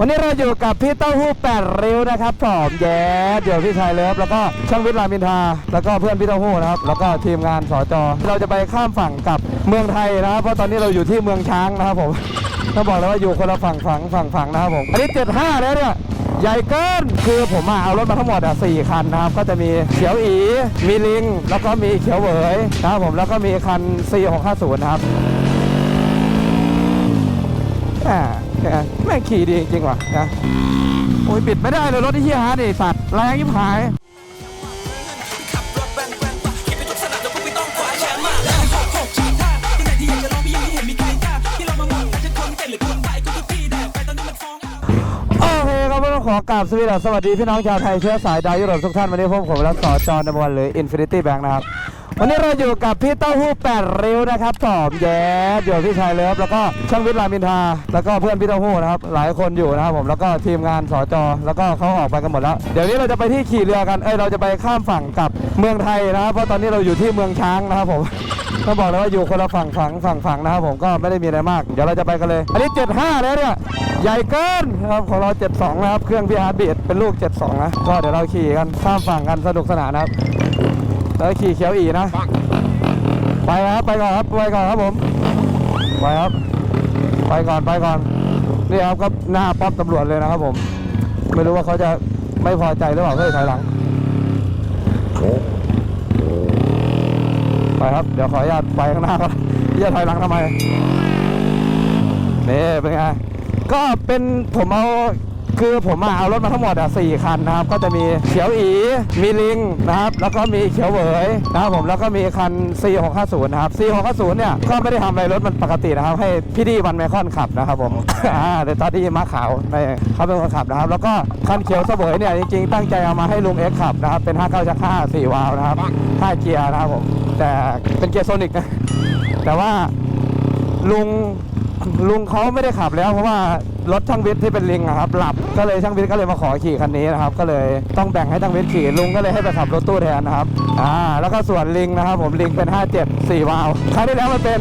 วันนี้เราอยู่กับพี่เต้าหู้แปดริ้วนะครับผมแย้เดี๋ยวพี่ชายเลิฟแล้วก็ช่างวิทย์รามอินทราแล้วก็เพื่อนพี่เต้าหู้นะครับ แล้วก็ทีมงานสจเราจะไปข้ามฝั่งกับเมืองไทยนะครับ เพราะตอนนี้เราอยู่ที่เมืองช้างนะครับผมต้องบอกเลยว่าอยู่คนละฝั่งฝั่งฝั่งฝั่งนะครับผมอันนี้75แล้วเนี่ยใหญ่เกินคือผมอะเอารถมาทั้งหมดอะสี่คันนะครับ ก็จะมีเขียวอีมีลิง แล้วก็มีเขียวเหวยนะครับผมแล้วก็มีคัน C650 นะครับ งขี่ดีจริงว่ะนะโอ้ยปิดไม่ได้เลยรถที่เฮียฮาร์ดไอสัตว์แรงยิ่งหายขอกราที่เรามาหมดแต่ฉันคนเก่งหรือคนไปก็ทุกที่แดกไปตอนนี้มันฟ้องโอเคครับก็ต้องขอกราบสวัสดีสวัสดี พี่น้องชาวไทยเชื้อสายดาวยุโรปทุกท่าน วันนี้พบผมและสอจอนบวันหรือ Infinity Bank นะครับ วันนี้เราอยู่กับพี่เต้าหู้แปดริ้วนะครับผมแย้เดี๋ยวพี่ชายเลิฟแล้วก็ช่างวิทย์รามินทราแล้วก็เพื่อนพี่เต้าหู้นะครับหลายคนอยู่นะครับผมแล้วก็ทีมงานสจแล้วก็เขาออกไปกันหมดแล้ว เดี๋ยวนี้เราจะไปที่ขี่เรือกันเอ้ยเราจะไปข้ามฝั่งกับเมืองไทยนะครับเพราะตอนนี้เราอยู่ที่เมืองช้างนะครับผมต้องบอกเลยว่าอยู่คนละฝั่งฝั่งฝั่งฝั่งนะครับผมก็ไม่ได้มีอะไรมาก เดี๋ยวเราจะไปกันเลย อันนี้ 75 แล้วเนี่ยใหญ่เกินครับของเรา72นะครับเครื่องพี่ฮาร์ดบีดเป็นลูก 72นะก็เดี๋ยวเราขี่กันข้ามฝั่งกันสนุกสนานนะครับ แล้วขี่เขียวอีนะ ไปครับไปก่อนครับไปก่อนครับผมไปครับ ไปก่อนไปก่อนนี่ครับก็หน้าป๊อปตำรวจเลยนะครับผม ไม่รู้ว่าเขาจะไม่พอใจหรือเปล่าเฮ้ยถอยหลังไปครับ เดี๋ยวขออนุญาตไปข้างหน้าก่อนจะถอยหลังทำไมนี่เป็นไงก็เป็นผมเอา คือผมเอารถมาทั้งหมดอะสี่คันนะครับ ก็จะมีเขียวอี มีลิงนะครับ แล้วก็มีเขียวเหวยนะครับผมแล้วก็มีคัน C650 นะครับ C650 เนี่ยก็ไม่ได้ทำอะไรรถมันปกตินะครับ ให้พี่ดีวันไมคอนขับนะครับผมอ่าดี๋ยวตอนที่มาขาวไม่เขาเป็นคนขับนะครับ แล้วก็คันเขียวเสวยเนี่ยจริงๆตั้งใจเอามาให้ลุงเอ็กขับนะครับ เป็น 59ชัก5 4วาล์วนะครับ5เกียร์นะครับผมแต่เป็นเกียร์โซนิกนะแต่ว่าลุงลุงเขาไม่ได้ขับแล้วเพราะว่า รถช่างวิทย์ที่เป็นลิงอะครับหลับก็เลยช่างวิทย์ก็เลยมาขอขี่คันนี้นะครับก็เลยต้องแบ่งให้ช่างวิทย์ขี่ลุงก็เลยให้ไปขับรถตู้แทนนะครับอ่าแล้วก็ส่วนลิงนะครับ ผมลิงเป็น 57 4วาล์วครั้งที่แล้วมันเป็น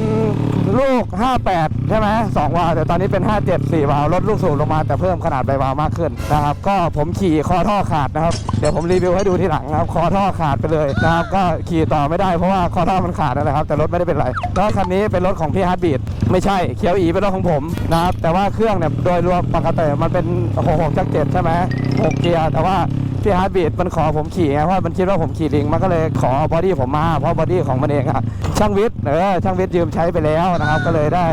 ลูก 58 ใช่ไหม2วาล์วแต่ตอนนี้เป็น 57 4วาล์วลดลูกสูบลงมาแต่เพิ่มขนาดใบวาล์วมากขึ้นนะครับก็ผมขี่คอท่อขาดนะครับเดี๋ยวผมรีวิวให้ดูทีหลังนะครับคอท่อขาดไปเลยนะครับก็ขี่ต่อไม่ได้เพราะว่าคอท่อมันขาดนะครับ แต่รถไม่ได้เป็นไรแล้วคันนี้เป็นรถของพี่ฮาร์ดบีดไม่ใช่เขียวอีเป็นรถของผมนะครับแต่ว่าเครื่องเนี่ยโดยรวมปกติมันเป็น6 6จักรเจ็ดใช่ไหม6เกียร์แต่ว่าพี่ฮาร์ดบีดมันขอผมขี่ไงเพราะมันคิดว่าผมขี่ลิงมันก็เลยขอบอดี้ผมมาเพราะบอดี้ของมันเองอะช่างวิทย์เออช่างวิทย์ยืมใช้ไปแล้วนะครับ ก็เลยได้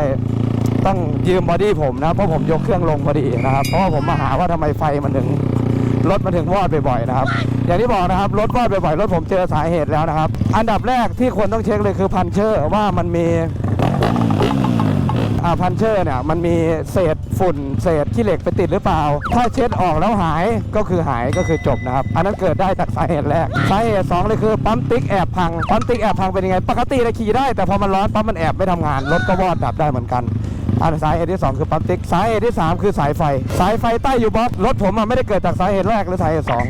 ต้องยืมบอดี้ผมนะเพราะผมยกเครื่องลงพอดีนะครับเพราะว่าผมมาหาว่าทำไมไฟมันถึงรถมันถึงวอดบ่อยๆนะครับ อย่างที่บอกนะครับรถวอดบ่อยๆรถผมเจอสาเหตุแล้วนะครับ อันดับแรกที่ควรต้องเช็คเลยคือพันเชอร์ว่ามันมี พันเชอร์เนี่ยมันมีเศษฝุ่นเศษขี้เหล็กไปติดหรือเปล่า ถ้าเช็ดออกแล้วหายก็คือหายก็คือจบนะครับ อันนั้นเกิดได้จากสาเหตุแรกสาเหตุสองเลยคือปั๊มติ๊กแอบพังปั๊มติ๊กแอบพังเป็นยังไง ปกติเราขี่ได้แต่พอมันร้อนปั๊มมันแอบไม่ทำงานรถก็วอดดับได้เหมือนกันอันสาเหตุที่ 2 คือปั๊มติ๊กสาเหตุที่ 3 คือสายไฟ สายไฟใต้ยูบ็อกรถผมอะไม่ได้เกิดจากสาเหตุแรกหรือสาเหตุสอง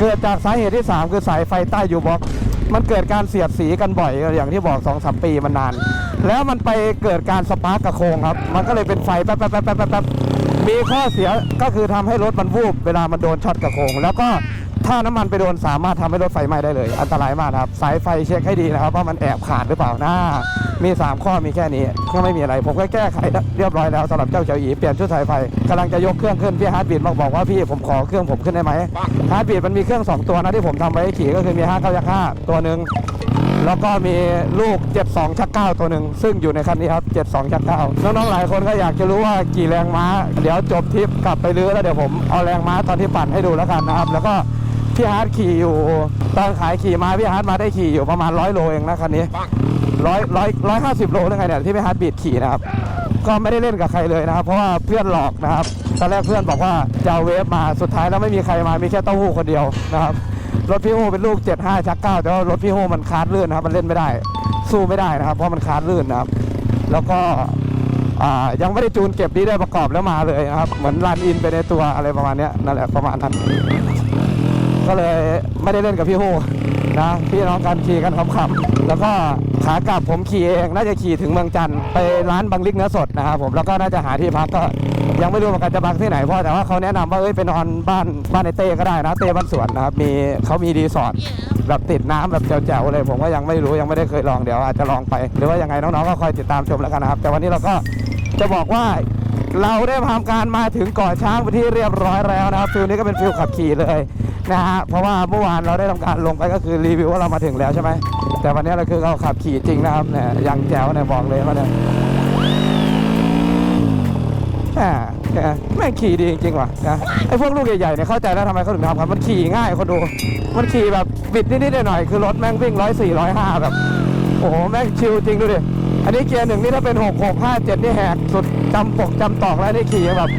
เกิดจากสาเหตุที่ 3 คือสายไฟใต้ยูบ็อก มันเกิดการเสียดสีกันบ่อยอย่างที่บอกสองสมปีมันนาน แล้วมันไปเกิดการสปาร์กกระโคงครับ มันก็เลยเป็นไฟแป๊บแป๊บแป๊บแป๊บมีข้อเสียก็คือทำให้รถมันวูบเวลามันโดนช็อตกระโคง แล้วก็ ถ้าน้ำมันไปโดนสามารถทำให้รถไฟไหม้ได้เลย อันตรายมากครับ สายไฟเช็คให้ดีนะครับว่ามันแอบขาดหรือเปล่านะมี 3 ข้อมีแค่นี้ก็ไม่มีอะไร ผมก็แก้ไขเรียบร้อยแล้วสำหรับเจ้าเฉียวอีเปลี่ยนชุดสายไฟกำลังจะยกเครื่องขึ้นพี่ฮาร์ดบีดมาบอกว่าพี่ผมขอเครื่องผมขึ้นได้ไหมฮาร์ดบีดมันมีเครื่อง 2 ตัวนะที่ผมทำไว้ขี่ก็คือมี5 9ยัก5ตัวหนึ่งแล้วก็มีลูก 72 ชัก9ตัวหนึ่ง ซึ่งอยู่ในคันนี้ครับ 72 ชัก9น้องๆ หลายคนก็อยากจะรู้ว่ากี่แรงม้า เดี๋ยวจบทริปกลับไปลื้อแล้วเดี๋ยวผมเอาแรงม้าตอนที่ปั่นให้ดูแล้วกันนะครับ แล้วก็ พี่ฮาร์ดขี่อยู่ตอนขายขี่มาพี่ฮาร์ดมาได้ขี่อยู่ประมาณ100โลเองนะคันนี้ร้อยร้อยร้อยห้าสิบโลได้ไงเนี่ยที่พี่ฮาร์ดบีดขี่นะครับก็ไม่ได้เล่นกับใครเลยนะครับ เพราะว่าเพื่อนหลอกนะครับตอนแรกเพื่อนบอกว่าจะเอาเวฟมาสุดท้ายแล้วไม่มีใครมามีแค่เต้าหู้คนเดียวนะครับรถพี่โฮเป็นลูก 75ชัก9แต่ว่ารถพี่โฮมันคาดลื่นนะครับ มันเล่นไม่ได้ สู้ไม่ได้นะครับ เพราะมันคาดลื่นนะครับ แล้วก็อ่ายังไม่ได้จูนเก็บดีได้ประกอบแล้วมาเลยนะครับ เหมือนรันอินไปในตัวอะไรประมาณเนี้ยนั่นแหละประมาณนั้น ก็เลยไม่ได้เล่นกับพี่โฮนะพี่น้องกันขี่กันขำๆแล้วก็ขากลับผมขี่เองน่าจะขี่ถึงเมืองจันทร์ไปร้านบังลิกเนื้อสดนะครับผมแล้วก็น่าจะหาที่พักก็ยังไม่รู้เหมือนกันจะบังที่ไหนเพราะแต่ว่าเขาแนะนำว่าเอ้ยไปนอนบ้านบ้านในเต้ก็ได้นะเต้บ้านสวนนะครับมีเขามีรีสอร์ทแบบติดน้ำแบบแจ๋วๆเลยผมก็ยังไม่รู้ยังไม่ได้เคยลองเดี๋ยวอาจจะลองไป หรือว่ายังไงน้องๆก็คอยติดตามชมแล้วกันนะครับ แต่วันนี้เราก็จะบอกว่าเราได้ทำการมาถึงเกาะช้างเป็นที่เรียบร้อยแล้วนะครับฟิลนี้ก็เป็นฟิลขับขี่เลย นะฮะเพราะว่าเมื่อวานเราได้ทำการลงไปก็คือรีวิวว่าเรามาถึงแล้วใช่ไหมแต่วันนี้เราคือเราขับขี่จริงนะครับเนี่ยยังแจ๋วเนี่ยบอกเลยว่าเนี่ยอ่าแม่งขี่ดีจริงว่ะนะไอ้พวกลูกใหญ่ๆเนี่ยเข้าใจแล้วทำไมเขาถึงทำครับมันขี่ง่ายคนดู มันขี่แบบบิดนิดๆหน่อยๆคือรถแม่งวิ่งร้อยสี่ร้อยห้าแบบ โอ้โหแม่งชิลจริงดูดิอันนี้เกียร์หนึ่งนี่ถ้าเป็นหกหกห้าเจ็ดนี่แหกสุดจำปกจำตอกแล้วนี่ขี่แบบ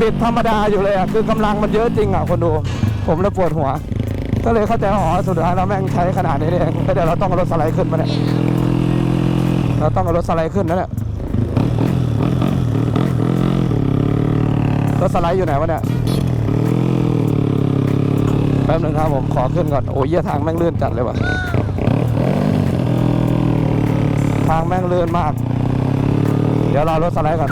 บิดธรรมดาอยู่เลยอะคือกำลังมันเยอะจริงอะคนดู ผมเลยปวดหัว ก็เลยเข้าใจว่าอ๋อสุดท้ายแล้วแม่งใช้ขนาดนี้เองแล้วเดี๋ยวเราต้องเอารถสไลด์ขึ้นมาเนี่ยเราต้องเอารถสไลด์ขึ้นนะเนี่ยรถสไลด์อยู่ไหนวะเนี่ยแป๊บหนึงครับผมขอขึ้นก่อน โอ้ยเหี้ยทางแม่งลื่นจัดเลยว่ะทางแม่งลื่นมาก เดี๋ยวรอรถสไลด์ก่อน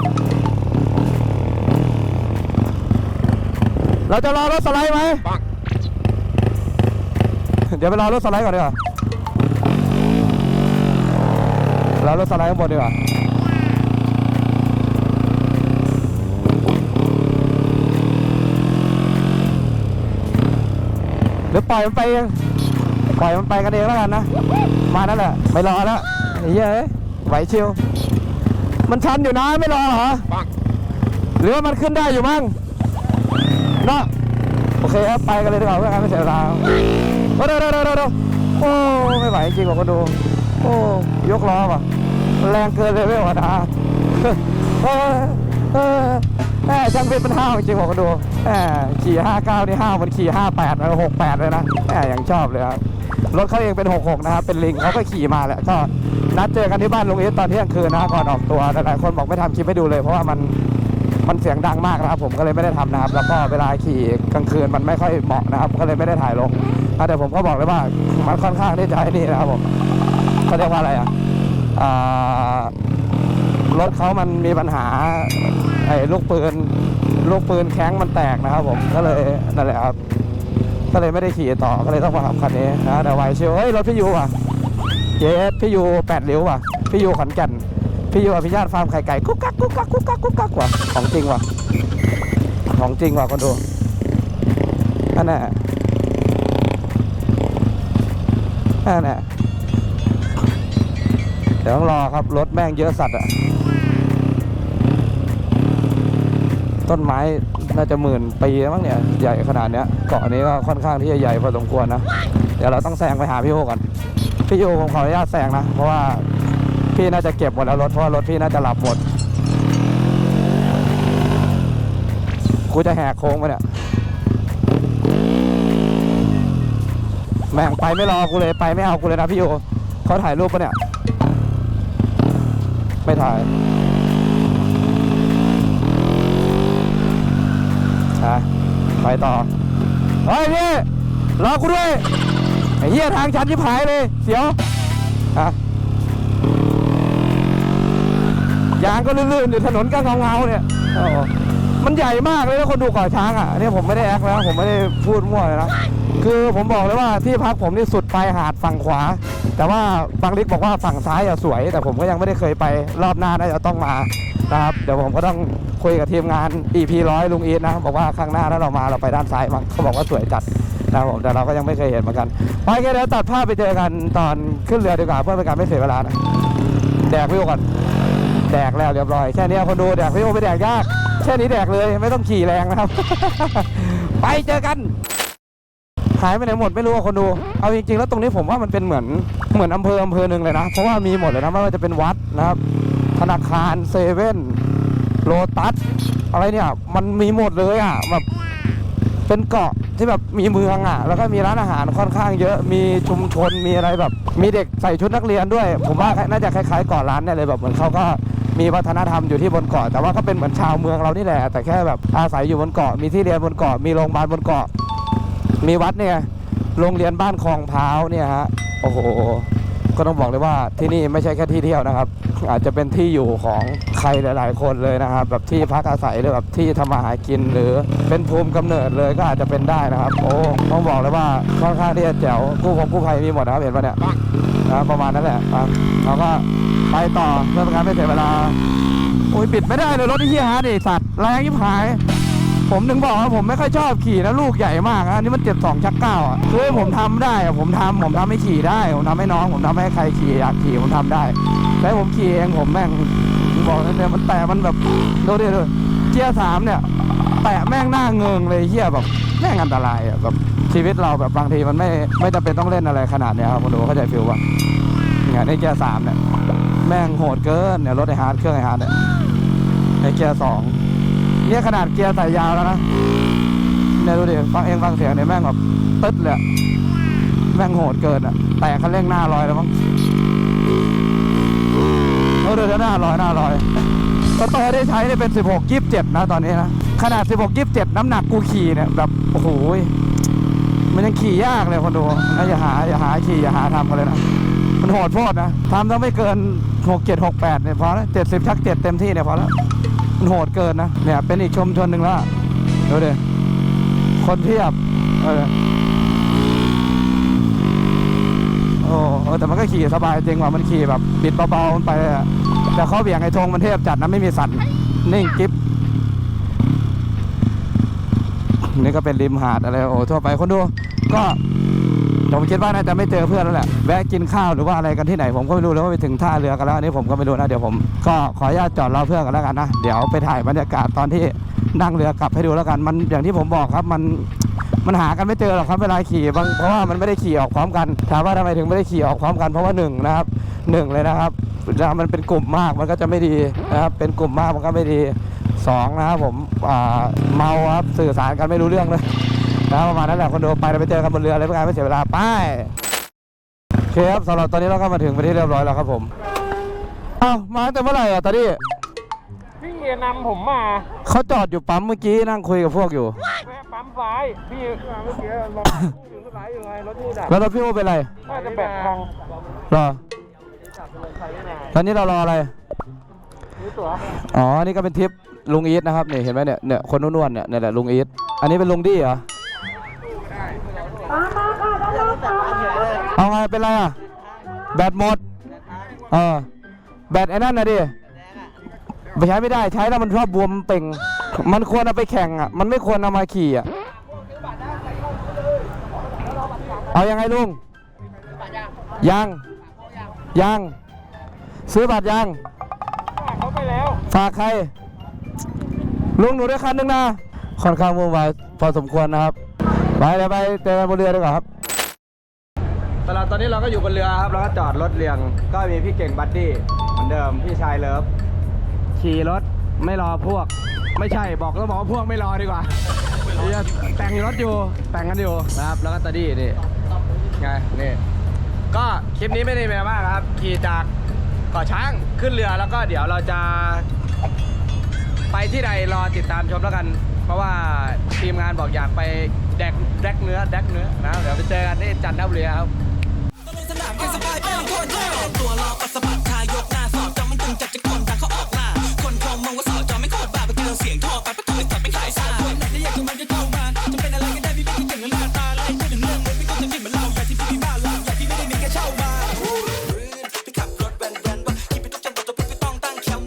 เราจะรอรถสไลด์ไหม ดี๋ยวไปรอรถสไลด์ก่อนดีกว่ารอรถสไลด์ข้างบนดีกว่าหรือปล่อยมันไปเองปล่อยมันไปกันเองแล้วกันนะ มานั่นแหละ ไม่รอแล้วเย้ยไหวชิว มันชันอยู่นะไม่รอเหรอ หรือว่ามันขึ้นได้อยู่มั้งเนาะโอเคครับไปกันเลยดีกว่าเพื่อการไม่เสียเวลา เดี๋ยวเดี๋ยวเดี๋ยวโอ้ไม่ไหวจริงๆว่ะคนดู โอ้ยกล้อว่ะแรงเกินเลยไม่ไหวนะเออเออแหมช่างเป็นมันห้าวจริงๆว่ะคนดูแหมขี่59นี่ห้าวมันขี่58แล้ว68เลยนะแหมยังชอบเลยครับรถเขาเองเป็น66นะครับเป็นลิงเขาก็ขี่มาแหละก็นัดเจอกันที่บ้านลุงเอสตอนเที่ยงคืนนะก่อนออกตัวหลายๆคนบอกไม่ทำคลิปให้ดูเลยเพราะว่ามัน มันเสียงดังมากนะครับ ผมก็เลยไม่ได้ทำนะครับ แล้วก็เวลาขี่กลางคืนมันไม่ค่อยเหมาะนะครับ ก็เลยไม่ได้ถ่ายลงแต่ผมก็บอกเลยว่ามันค่อนข้างที่จะนี่นะครับผมเขาเรียกว่าอะไรอะรถเขามันมีปัญหาไอ้ลูกปืนลูกปืนแข้งมันแตกนะครับ ผมก็เลยนั่นแหละครับก็เลยไม่ได้ขี่ต่อก็เลยต้องมาขับคันนี้นะแต่ไวเชียวเฮ้ยรถพี่ยูอะเยสพี่ยูแปดริ้ยวอะพี่ยูขอนแก่น พี่ยูอภิชาติฟาร์มไข่ไก่กุ๊กกักกุ๊กกักกุ๊กกักกุ๊กกักว่ะของจริงว่ะของจริงว่ะคนดูนั่นแหละนั่นแหละเดี๋ยวต้องรอครับรถแม่งเยอะสัตว์อะต้นไม้น่าจะหมื่นปีแล้วมั้งเนี่ยใหญ่ขนาดเนี้ยเกาะนี้ก็ค่อนข้างที่จะใหญ่พอสมควรนะ เดี๋ยวเราต้องแซงไปหาพี่โอก่อน พี่โอผมขออนุญาตแซงนะ เพราะว่า พี่น่าจะเก็บหมดแล้วรถเพราะรถพี่น่าจะหลับหมดกูจะแหกโค้งไปเนี่ยแม่งไปไม่รอกูเลยไปไม่เอากูเลยนะพี่โยเขาถ่ายรูปปะเนี่ย ไม่ถ่ายฮะไปต่อเฮ้ยพี่รอกูด้วยไอ้เหี้ยทางชันชิบหายเลย เสียวฮะ ยางก็ลื่นๆอยู่ถนนก็เงาๆเนี่ยมันใหญ่มากเลยนะคนดูก่อช้างอะอันนี่ผมไม่ได้แอคนะผมไม่ได้พูดมั่วเลยนะคือผมบอกเลยว่าที่พักผมนี่สุดปลายหาดฝั่งขวา แต่ว่าบางลิกบอกว่าฝั่งซ้ายอะสวย แต่ผมก็ยังไม่ได้เคยไปรอบหน้าน่าจะต้องมานะครับเดี๋ยวผมก็ต้องคุยกับทีมงาน EP ร้อยลุงอีทนะบอกว่าข้างหน้าถ้าเรามาเราไปด้านซ้ายมั้งเขาบอกว่าสวยจัดนะครับผมแต่เราก็ยังไม่เคยเห็นเหมือนกันไปกันเดี๋ยวตัดภาพไปเจอกันตอนขึ้นเรือดีกว่าเพื่อเป็นการไม่เสียเวลานะแดกวิวก่อน แดกแล้วเรียบร้อยแค่นี้คนดูแดกพี่โอไม่แดกยาก แค่นี้แดกเลยไม่ต้องขี่แรงนะครับ ไปเจอกันหายไปไหนหมดไม่รู้อะคนดู เอาจริงๆแล้วตรงนี้ผมว่ามันเป็นเหมือนเหมือนอำเภออำเภอหนึ่งเลยนะ เพราะว่ามีหมดเลยนะไม่ว่าจะเป็นวัดนะครับ ธนาคารเซเว่นโลตัสอะไรเนี่ย มันมีหมดเลยอะแบบเป็นเกาะที่แบบมีเมืองอะ แล้วก็มีร้านอาหารค่อนข้างเยอะมีชุมชนมีอะไรแบบ มีเด็กใส่ชุดนักเรียนด้วย ผมว่าน่าจะคล้ายๆเกาะร้านเนี่ยเลยแบบเหมือนเขาก็ มีวัฒนธรรมอยู่ที่บนเกาะแต่ว่าก็เป็นเหมือนชาวเมืองเรานี่แหละ แต่แค่แบบอาศัยอยู่บนเกาะมีที่เรียนบนเกาะมีโรงพยาบาลบนเกาะ มีวัดเนี่ยโรงเรียนบ้านคลองพร้าวเนี่ยฮะโอ้โหก็ต้องบอกเลยว่าที่นี่ไม่ใช่แค่ที่เที่ยวนะครับ อาจจะเป็นที่อยู่ของรหลาย ๆ คนเลยนะครับแบบที่พักอาศัยหรือแบบที่ทำมาหากินหรือเป็นภูมิกำเนิดเลยก็อาจจะเป็นได้นะครับ โอ้ต้องบอกเลยว่าค่อนข้างที่จะแจ๋วกู้พงกู้ภัยมีหมดนะครับเห็นปะเนี่ยนะประมาณนั้นแหละครับเราก็ ไปต่อเพื่อเป็นการไม่เสียเวลา โอ้ยปิดไม่ได้เลยรถที่เฮียฮาร์ดไอสัตว์แรงยิ่งหาย ผมถึงบอกว่าผมไม่ค่อยชอบขี่นะลูกใหญ่มากอะอันนี้มันเจ็ดสองชักเก้าอะคือผมทำได้ผมทำผมทำให้ขี่ได้ ผมทำให้น้อง ผมทำให้ใครขี่อยากขี่ผมทำได้แต่ผมขี่เองผมแม่งบอกเลยเนี่ยมันแตะมันแบบดูดิดูเกียร์สามเนี่ยแตะแม่งหน้าเงิงเลยเฮียแบบแม่งอันตรายอะแบบชีวิตเราแบบบางทีมันไม่ไม่จำเป็นต้องเล่นอะไรขนาดเนี้ยครับคุณดูเข้าใจฟิลป่ะเนี่ยในเกียร์สามเนี่ย แม่งโหดเกินเนี่ยรถไอฮาร์ดเครื่องไอฮาร์ดเนี่ยในเกียร์สองเนี่ยขนาดเกียร์ใส่ยาวแล้วนะเนี่ยดูดิฟังเองฟังเสียงเนี่ยแม่งแบบตึ๊ดเลยอะแม่งโหดเกินอะแต่คันเร่งหน้าลอยแล้วมั้งเออเดี๋ยวหน้าลอยหน้าลอยก็ต่อได้ใช้เนี่ยเป็น 16 27นะตอนนี้นะขนาด 16 27น้ำหนักกูขี่เนี่ยแบบโอ้โหมันยังขี่ยากเลยคนดูนะอย่าหาอย่าหาขี่อย่าหาทำกันเลยนะมันโหดโพดนะทำต้องไม่เกิน 6 7 6 8เนี่ยพอแล้ว70ชัก7เต็มที่เนี่ยพอแล้วมันโหดเกินนะเนี่ยเป็นอีกชมชนหนึ่งแล้วอะดูดิคนเทียบเออโอ้แต่มันก็ขี่สบายจริงว่ะมันขี่แบบบิดเบาๆมันไปเลยอะแต่เขาเบี่ยงไอ้ธงมันเทพจัดนะไม่มีสั่นนิ่งกิ๊บนี่ก็เป็นริมหาดอะไรโอ้ทั่วไปคนดูก็ ผมคิดว่าน่าจะไม่เจอเพื่อนแล้วแหละแวะกินข้าวหรือว่าอะไรกันที่ไหนผมก็ไม่รู้แล้วว่าไปถึงท่าเรือกันแล้วอันนี้ผมก็ไม่รู้นะเดี๋ยวผมก็ขออนุญาตจอดรอเพื่อนกันแล้วกันนะเดี๋ยวไปถ่ายบรรยากาศตอนที่นั่งเรือกลับให้ดูแล้วกันมันอย่างที่ผมบอกครับมันมันหากันไม่เจอหรอกครับเวลาขี่บางเพราะว่ามันไม่ได้ขี่ออกพร้อมกันถามว่าทำไมถึงไม่ได้ขี่ออกพร้อมกันเพราะว่าหนึ่งนะครับหนึ่งเลยนะครับถ้ามันเป็นกลุ่มมากมันก็จะไม่ดีนะครับเป็นกลุ่มมากมันก็ไม่ดีสองนะครับผมเมาครับสื่อสารกันไม่รู้เรื่องเลย นะประมาณนั้นแหละคนดูไปเราไปเจอกันบนเรือเลยเพื่อการไม่เสียเวลาไปโอเคครับสำหรับตอนนี้เราก็มาถึงไปนที่เรียบร้อยแล้วครับผมเอ้ามาตั้งแต่เมื่อไหร่อะตอนนี้พี่นำผมมาเขาจอดอยู่ปั๊มเมื่อกี้นั่งคุยกับพวกอยู่แวะปั๊มซ้ายพี่เมื่อกี้รถอยู่ซ้ายอยู่ไงรถนี่ดับแล้วรถพี่โอเป็นไรน่าจะแบตพังรอตอนนี้เรารออะไรรู้ตัวอ๋อนี่ก็เป็นทริปลุงอีทนะครับนี่เห็นไหมเนี่ยเนี่ยคนนุ่นๆเนี่ยเนี่ยแหละลุงอีทอันนี้เป็นลุงดี้เหรอ เอาไงเป็นไรอะ แบตหมด เออ แบตไอ้นั่นนะดิไปใช้ไม่ได้ใช้แล้วมันชอบบวมเป่ง มันควรเอาไปแข่งอะ มันไม่ควรเอามาขี่อะ เอายังไงลุง ยัง ยัง ซื้อบัตรยังเขาไปแล้วฝากใคร ลุงหนูได้คันหนึ่งนะค่อนข้างวุ่นวายพอสมควรนะครับ ไปเดี๋ยวไปเจอกันบนเรือดีกว่าครับ ตลาดตอนนี้เราก็อยู่บนเรือครับแล้วก็จอดรถเรียง ก็มีพี่เก่งบัดดี้เหมือนเดิมพี่ชายเลิฟขี่รถไม่รอพวก ไม่ใช่บอกต้องบอกว่าพวกไม่รอดีกว่าแต่งรถอยู่แต่งกันอยู่นะครับ แล้วก็ตาดี้นี่ไงนี่ก็คลิปนี้ไม่ได้แปลมากครับ ขี่จากเกาะช้างขึ้นเรือแล้วก็เดี๋ยวเราจะไปที่ใดรอติดตามชมแล้วกัน เพราะว่าทีมงานบอกอยากไปแดกแดกเนื้อแดกเนื้อนะเดี๋ยวไปเจอกันที่จันทบุรีครับ ตลงสนามกันสบายเป็นโคตรเท่ตัวรอปัสสาวะทายกหน้าสอบจำมันตึงจัดจะ